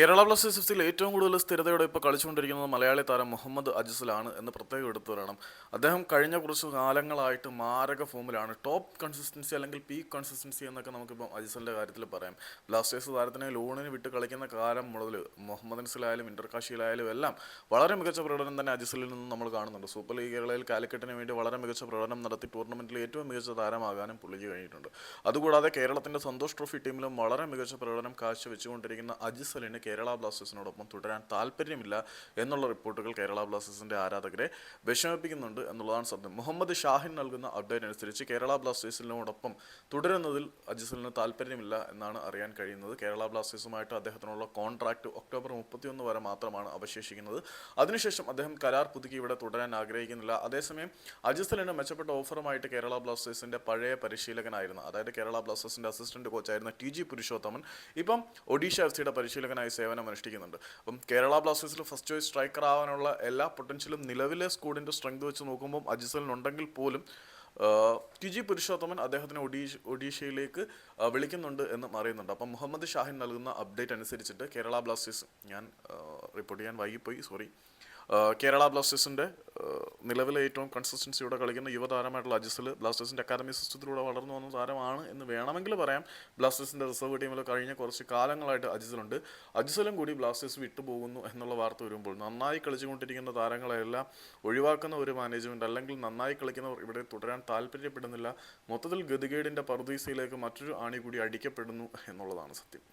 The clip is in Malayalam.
കേരള ബ്ലാസ്റ്റേഴ്സ് എഫ് സിയിൽ ഏറ്റവും കൂടുതൽ സ്ഥിരതയോടെ ഇപ്പോൾ കളിച്ചുകൊണ്ടിരിക്കുന്നത് മലയാളി താരം മുഹമ്മദ് അജിസലാണ് എന്ന് പ്രത്യേകം എടുത്തു പറയണം. അദ്ദേഹം കഴിഞ്ഞ കുറച്ച് കാലങ്ങളായിട്ട് മാരക ഫോമിലാണ്. ടോപ്പ് കൺസിസ്റ്റൻസി അല്ലെങ്കിൽ പീക്ക് കൺസിസ്റ്റൻസി എന്നൊക്കെ നമുക്കിപ്പോൾ അജിസലിന്റെ കാര്യത്തിൽ പറയാം. ബ്ലാസ്റ്റേഴ്സ് താരത്തിനെ ലോണിന് വിട്ട് കളിക്കുന്ന കാലം മുതൽ മുഹമ്മദ് അൻസിലായാലും ഇന്റർകാഷിയിലായാലും എല്ലാം വളരെ മികച്ച പ്രകടനം തന്നെ അജിസലിൽ നിന്ന് നമ്മൾ കാണുന്നുണ്ട്. സൂപ്പർ ലീഗ് കേരളയിൽ കാലിക്കറ്റിന് വേണ്ടി വളരെ മികച്ച പ്രകടനം നടത്തി ടൂർണമെന്റിൽ ഏറ്റവും മികച്ച താരമാകാനും പുള്ളിക്ക് കഴിഞ്ഞിട്ടുണ്ട്. അതുകൂടാതെ കേരളത്തിന്റെ സന്തോഷ് ട്രോഫി ടീമിലും വളരെ മികച്ച പ്രകടനം കാഴ്ചവെച്ചുകൊണ്ടിരിക്കുന്ന അജിസലിന് കേരള ബ്ലാസ്റ്റേഴ്സിനോടൊപ്പം തുടരാൻ താല്പര്യമില്ല എന്നുള്ള റിപ്പോർട്ടുകൾ കേരള ബ്ലാസ്റ്റേഴ്സിന്റെ ആരാധകരെ വിഷമിപ്പിക്കുന്നുണ്ട് എന്നുള്ളതാണ് സത്യം. മുഹമ്മദ് ഷാഹിൻ നൽകുന്ന അപ്ഡേറ്റ് അനുസരിച്ച് കേരള ബ്ലാസ്റ്റേഴ്സിനോടൊപ്പം തുടരുന്നതിൽ അജിസലിന് താല്പര്യമില്ല എന്നാണ് അറിയാൻ കഴിയുന്നത്. കേരള ബ്ലാസ്റ്റേഴ്സുമായിട്ട് അദ്ദേഹത്തിനുള്ള കോൺട്രാക്ട് ഒക്ടോബർ മുപ്പത്തിയൊന്ന് വരെ മാത്രമാണ് അവശേഷിക്കുന്നത്. അതിനുശേഷം അദ്ദേഹം കരാർ പുതുക്കി ഇവിടെ തുടരാൻ ആഗ്രഹിക്കുന്നില്ല. അതേസമയം അജിസലിന് മെച്ചപ്പെട്ട ഓഫറുമായിട്ട് കേരള ബ്ലാസ്റ്റേഴ്സിന്റെ പഴയ പരിശീലകനായിരുന്നു. അതായത് കേരള ബ്ലാസ്റ്റേഴ്സിന്റെ അസിസ്റ്റന്റ് കോച്ചായിരുന്ന ടി ജി പുരുഷോത്തമൻ. ഇപ്പം ഒഡീഷ എഫ് സിയുടെ പരിശീലകനായി സേവനം അനുഷ്ഠിക്കുന്നുണ്ട്. അപ്പം കേരള ബ്ലാസ്റ്റേഴ്സിൽ ഫസ്റ്റ് ചോയ്സ് സ്ട്രൈക്കർ ആവാനുള്ള എല്ലാ പൊട്ടൻഷ്യലും നിലവിലെ സ്കൂഡിന്റെ സ്ട്രെങ്ത് വെച്ച് നോക്കുമ്പോൾ അജിസലിനുണ്ടെങ്കിൽ പോലും ടിജി പുരുഷോത്തമൻ അദ്ദേഹത്തിന് ഒഡീഷ ഒഡീഷയിലേക്ക് വിളിക്കുന്നുണ്ട് എന്ന് അറിയുന്നുണ്ട്. അപ്പം മുഹമ്മദ് ഷാഹിൻ നൽകുന്ന അപ്ഡേറ്റ് അനുസരിച്ചിട്ട് കേരള ബ്ലാസ്റ്റേഴ്സ് ഞാൻ റിപ്പോർട്ട് ചെയ്യാൻ വൈകിപ്പോയി. സോറി കേരള ബ്ലാസ്റ്റേഴ്സിന്റെ നിലവിലെ ഏറ്റവും കൺസിസ്റ്റൻസിയോടെ കളിക്കുന്ന യുവതാരമായിട്ടുള്ള അജിസൽ ബ്ലാസ്റ്റേഴ്സിന്റെ അക്കാദമി സിസ്റ്റത്തിലൂടെ വളർന്നു വന്ന താരമാണ് എന്ന് വേണമെങ്കിൽ പറയാം. ബ്ലാസ്റ്റേഴ്സിന്റെ റിസർവ് ടീമിൽ കഴിഞ്ഞ കുറച്ച് കാലങ്ങളായിട്ട് അജിസലുണ്ട്. അജിസലും കൂടി ബ്ലാസ്റ്റേഴ്സ് വിട്ടുപോകുന്നു എന്നുള്ള വാർത്ത വരുമ്പോൾ നന്നായി കളിച്ചുകൊണ്ടിരിക്കുന്ന താരങ്ങളെല്ലാം ഒഴിവാക്കുന്ന ഒരു മാനേജ്മെന്റ് അല്ലെങ്കിൽ നന്നായി കളിക്കുന്നവർ ഇവിടെ തുടരാൻ താല്പര്യപ്പെടുന്നില്ല. മൊത്തത്തിൽ ഗതികേടിന്റെ പറുദീസയിലേക്ക് മറ്റൊരു ആണി കൂടി അടിക്കപ്പെടുന്നു എന്നുള്ളതാണ് സത്യം.